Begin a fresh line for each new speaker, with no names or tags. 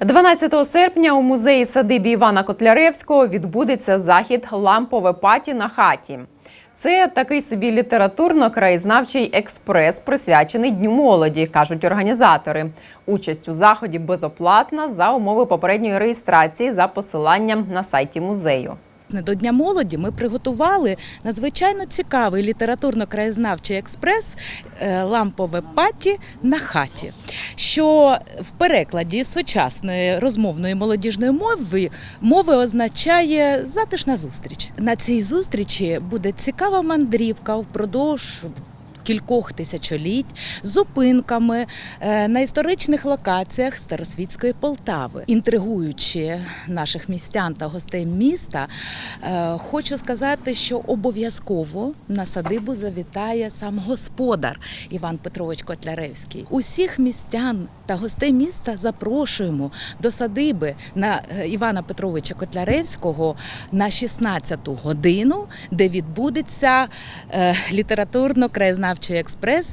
12 серпня у музеї садибі Івана Котляревського відбудеться захід Лампове паті на хаті. Це такий собі літературно-краєзнавчий експрес, присвячений Дню молоді, кажуть організатори. Участь у заході безоплатна за умови попередньої реєстрації за посиланням на сайті музею.
До Дня молоді ми приготували надзвичайно цікавий літературно-краєзнавчий експрес е, лампове паті на хаті, що в перекладі сучасної розмовної молодіжної мови мови означає затишна зустріч. На цій зустрічі буде цікава мандрівка впродовж. Кількох тисячоліть зупинками е, на історичних локаціях Старосвітської Полтави, інтригуючи наших містян та гостей міста, Е, Хочу сказати, що обов'язково на садибу завітає сам господар Іван Петрович Котляревський. Усіх містян та гостей міста запрошуємо до садиби на е, Івана Петровича Котляревського на 16 годину, де відбудеться е, літературно-краєзнавчий експрес